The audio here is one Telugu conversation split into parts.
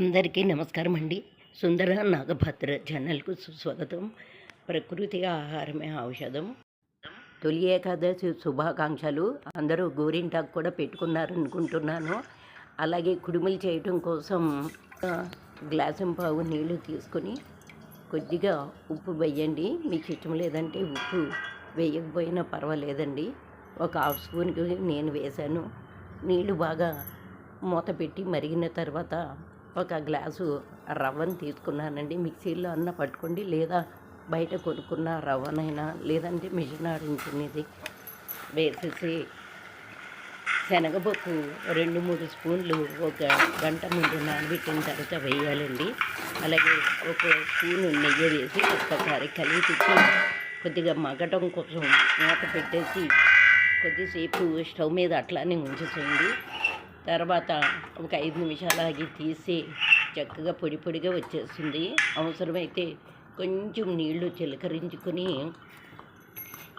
అందరికీ నమస్కారం అండి. సుందర నాగభద్ర ఛానల్కు సుస్వాగతం. ప్రకృతి ఆహారమే ఔషధం. తొలి ఏకాదశి శుభాకాంక్షలు. అందరూ గోరింటాకు కూడా పెట్టుకున్నారు అనుకుంటున్నాను అలాగే కుడుములు చేయటం కోసం గ్లాసం పావు నీళ్ళు తీసుకొని కొద్దిగా ఉప్పు వేయండి. మీకు ఇష్టం లేదంటే ఉప్పు వేయకపోయినా పర్వాలేదండి. ఒక హాఫ్ స్పూన్కి నేను వేశాను. నీళ్ళు బాగా మూత పెట్టి మరిగిన తర్వాత ఒక గ్లాసు రవ్వను తీసుకున్నానండి. మిక్సీలో అన్న పట్టుకోండి లేదా బయట కొనుక్కున్న రవ్వనైనా లేదంటే మిషన్ ఆడించినది వేసేసి శనగపప్పు రెండు మూడు స్పూన్లు ఒక గంట ముందు నానబెట్టిన తర్వాత వేయాలండి. అలాగే ఒక స్పూన్ నెయ్యి వేసి ఒక్కసారి కలిపి తిప్పి కొద్దిగా మగ్గటం కోసం మూత పెట్టేసి కొద్దిసేపు స్టవ్ మీద అట్లానే ఉంచేసేయండి. తర్వాత ఒక ఐదు నిమిషాలు ఆగి తీసి చక్కగా పొడి పొడిగా వచ్చేస్తుంది. అవసరమైతే కొంచెం నీళ్ళు చిలకరించుకొని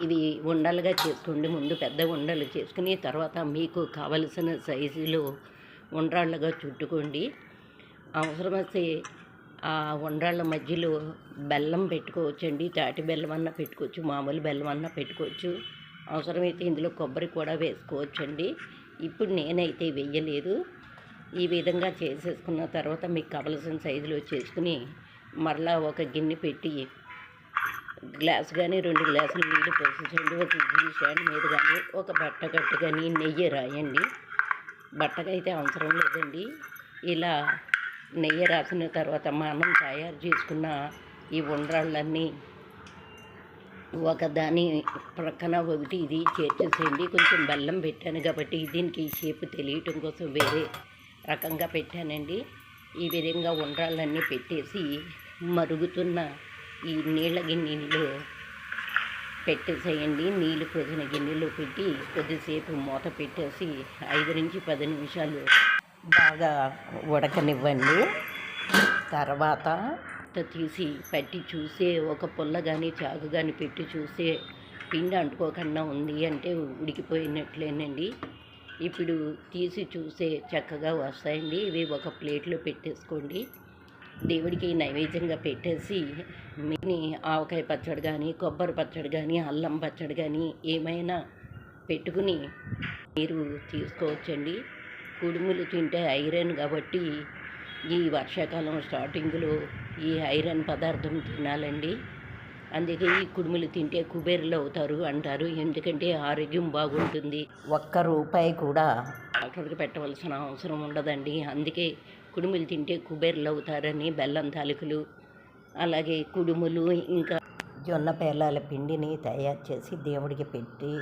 ఇవి ఉండలుగా చేసుకోండి ముందు పెద్ద ఉండలు చేసుకుని తర్వాత మీకు కావలసిన సైజులో ఉండ్రాళ్ళగా చుట్టుకోండి. అవసరమైతే ఆ ఉండ్రాళ్ళ మధ్యలో బెల్లం పెట్టుకోవచ్చండి. తాటి బెల్లం అన్నా పెట్టుకోవచ్చు మామూలు బెల్లం అన్నా పెట్టుకోవచ్చు. అవసరమైతే ఇందులో కొబ్బరి కూడా వేసుకోవచ్చండి. ఇప్పుడు నేనైతే వెయ్యలేదు. ఈ విధంగా చేసేసుకున్న తర్వాత మీకు కావలసిన సైజులో చేసుకుని మరలా ఒక గిన్నె పెట్టి గ్లాస్ కానీ రెండు గ్లాసులు నీళ్ళు పోసేసండి ఒక ఇడ్లీ స్టాండ్ మీద కానీ ఒక బట్ట కట్టు కానీ నెయ్యి రాయండి. బట్టకైతే అవసరం లేదండి. ఇలా నెయ్యి రాసిన తర్వాత మనం తయారు చేసుకున్న ఈ ఉండ్రాళ్ళన్నీ ఒకదాని ప్రక్కన ఒకటి ఇది చేర్చేసేయండి కొంచెం బెల్లం పెట్టాను కాబట్టి దీనికి షేప్ తెలియటం కోసం వేరే రకంగా పెట్టానండి. ఈ విధంగా ఉండ్రాలన్నీ పెట్టేసి మరుగుతున్న ఈ నీళ్ళ గిన్నెలో పెట్టేసేయండి. నీళ్ళు పోసిన గిన్నెలో పెట్టి కొద్దిసేపు మూత పెట్టేసి ఐదు నుంచి పది నిమిషాలు బాగా ఉడకనివ్వండి. తర్వాత మూత తీసి పట్టి చూసే ఒక పుల్ల కానీ చాకు కానీ పెట్టి చూసే పిండి అంటుకోకుండా ఉంది అంటే ఉడికిపోయినట్లేనండి. ఇప్పుడు తీసి చూసే చక్కగా వస్తాయండి. ఇవి ఒక ప్లేట్లో పెట్టేసుకోండి. దేవుడికి నైవేద్యంగా పెట్టేసి మీని ఆవకాయ పచ్చడి కానీ కొబ్బరి పచ్చడి కానీ అల్లం పచ్చడి కానీ ఏమైనా పెట్టుకుని మీరు తీసుకోవచ్చండి. కుడుములు తింటే ఐరన్ కాబట్టి ఈ వర్షాకాలం స్టార్టింగ్లో ఈ ఐరన్ పదార్థం తినాలండి. అందుకే ఈ కుడుములు తింటే కుబేరులు అవుతారు అంటారు. ఎందుకంటే ఆరోగ్యం బాగుంటుంది. ఒక్క రూపాయి కూడా డాక్టర్కి పెట్టవలసిన అవసరం ఉండదండి. అందుకే కుడుములు తింటే కుబేరులు అవుతారని బెల్లం తాలికలు అలాగే కుడుములు ఇంకా జొన్న పేలాల పిండిని తయారు చేసి దేవుడికి పెట్టి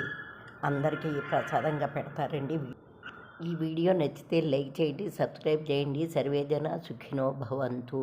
అందరికీ ప్రసాదంగా పెడతారండి. ఈ వీడియో నచ్చితే లైక్ చేయండి సబ్స్క్రైబ్ చేయండి. సర్వేజన సుఖినో భవంతు.